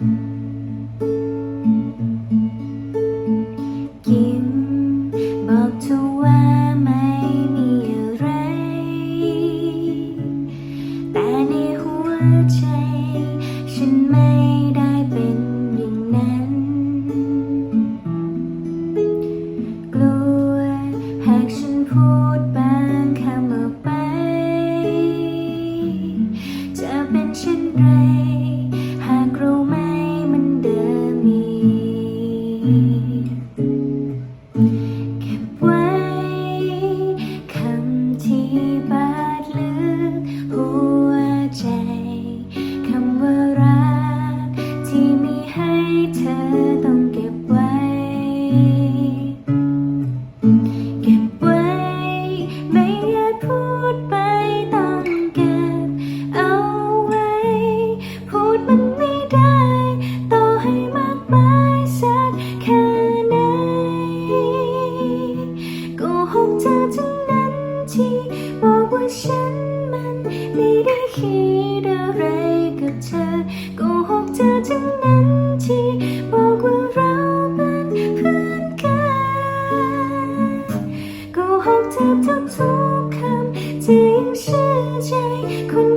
ยิ้มบอกเธอว่าไม่มีอะไร แต่ในหัวใจ ฉันไม่ได้เป็นอย่างนั้น กลัวหากฉันพูดบา ลึกหัวใจ คำว่ารัก ที่มีให้เธอต้องเก็บไว้ เก็บไว้ ไม่อยากพูดไปต้องเก็บเอาไว้ พูดมันไม่ได้ ต่อให้มากมายสักแค่ไหนโก็หกเธอทั้งนั้นที่บอกว่าฉัน ทุกทุกๆคำที่ยังเชื่อใจคน